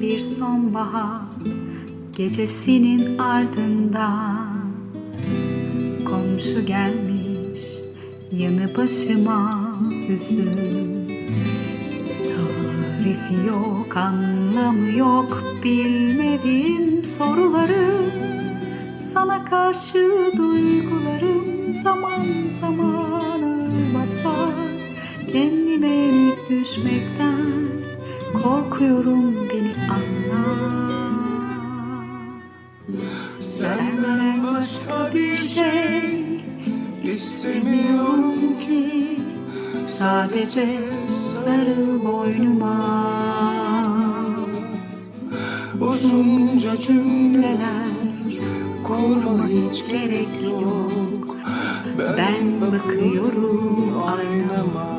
bir sonbahar gecesinin ardından komşu gelmiş yanı başıma hüzün tarifi yok anlamı yok bilmediğim soruları. Sana karşı duygularım zaman zaman basar. Kendime yenik düşmekten korkuyorum beni anla. Senden başka bir şey istemiyorum ki. Sadece sarıl boynuma. Uzunca cümleler kurma hiç gerek yok. Ben bakıyorum aynama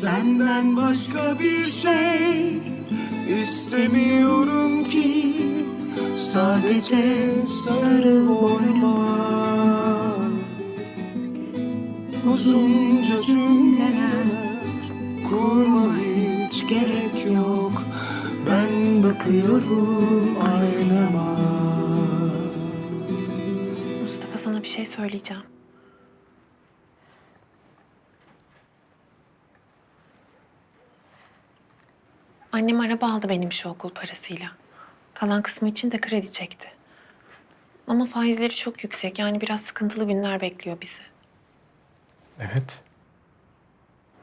Senden başka bir şey istemiyorum ki. Sadece sarıl boynuma Uzunca cümleler kurma hiç gerek yok. Ben bakıyorum aynama. Mustafa sana bir şey söyleyeceğim. Annem araba aldı benim şu okul parasıyla. Kalan kısmı için de kredi çekti. Ama faizleri çok yüksek. Yani biraz sıkıntılı günler bekliyor bizi. Evet.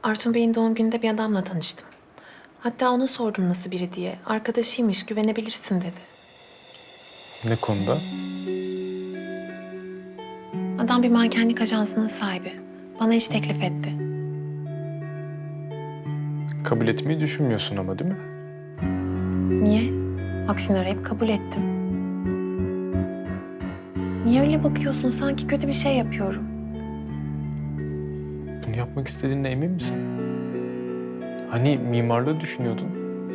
Artun Bey'in doğum gününde bir adamla tanıştım. Hatta ona sordum nasıl biri diye. Arkadaşıymış, güvenebilirsin dedi. Ne konuda? Adam bir mankenlik ajansının sahibi. Bana iş teklif etti. Kabul etmeyi düşünmüyorsun ama değil mi? Niye? Aksine arayıp kabul ettim. Niye öyle bakıyorsun? Sanki kötü bir şey yapıyorum. Bunu yapmak istediğine emin misin? Hani mimarlığı düşünüyordun?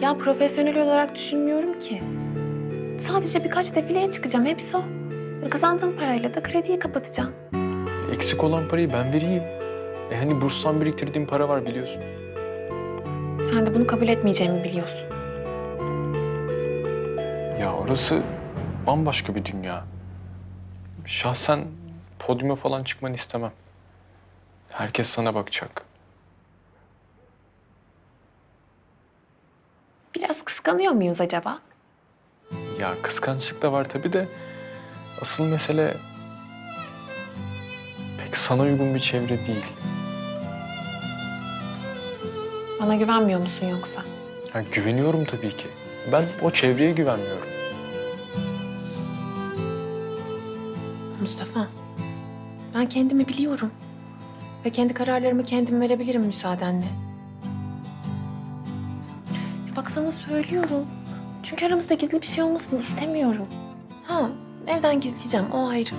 Ya profesyonel olarak düşünmüyorum ki. Sadece birkaç defileye çıkacağım. Hepsi o. Kazandığım parayla da krediyi kapatacağım. Eksik olan parayı ben vereyim. E hani burstan biriktirdiğim para var biliyorsun. Sen de bunu kabul etmeyeceğimi biliyorsun. Ya orası bambaşka bir dünya. Şahsen podyuma falan çıkmanı istemem. Herkes sana bakacak. Biraz kıskanıyor muyuz acaba? Ya kıskançlık da var tabii de asıl mesele pek sana uygun bir çevre değil. Bana güvenmiyor musun yoksa? Ha, güveniyorum tabii ki. Ben o çevreye güvenmiyorum. Mustafa, ben kendimi biliyorum. Ve kendi kararlarımı kendim verebilirim müsaadenle. Ya bak sana söylüyorum. Çünkü aramızda gizli bir şey olmasını istemiyorum. Ha, evden gizleyeceğim, o ayrı.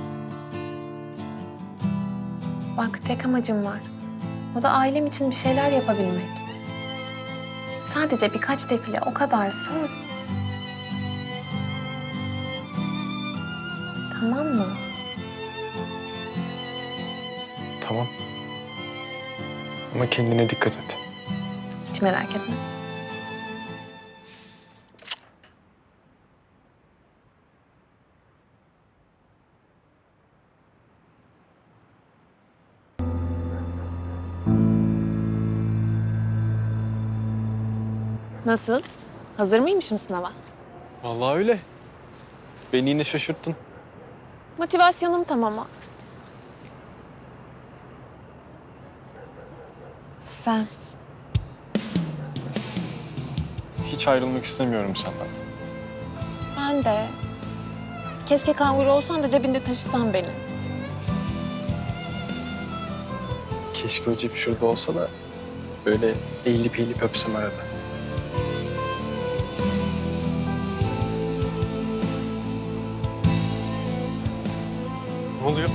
Bak tek amacım var. O da ailem için bir şeyler yapabilmek. Sadece birkaç defile, o kadar söz. Tamam mı? Tamam. Ama kendine dikkat et. Hiç merak etme. Nasıl? Hazır mıymışım sınava? Vallahi öyle. Beni yine şaşırttın. Motivasyonum tam ama. Sen Hiç ayrılmak istemiyorum senden. Ben de. Keşke kanguru olsan da cebinde taşısan beni. Keşke o cep şurada olsa da böyle eğilip eğilip öpsem arada. Ne oluyor?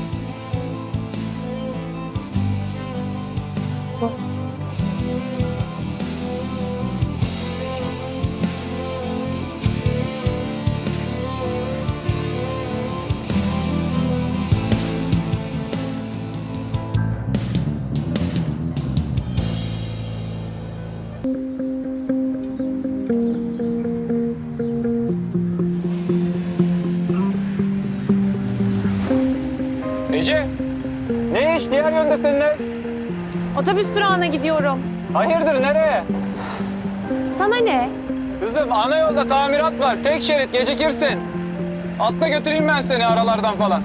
Nece? Ne iş? Diğer yönde seninle. Otobüs durağına gidiyorum. Hayırdır nereye? Sana ne? Kızım ana yolda tamirat var. Tek şerit gecikirsin. Atla götüreyim ben seni aralardan falan.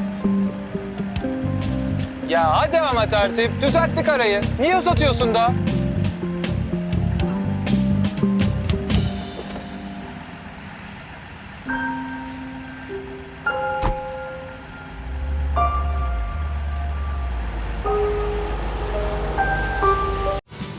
Ya hadi ama tertip. Düzelttik arayı. Niye uzatıyorsun da?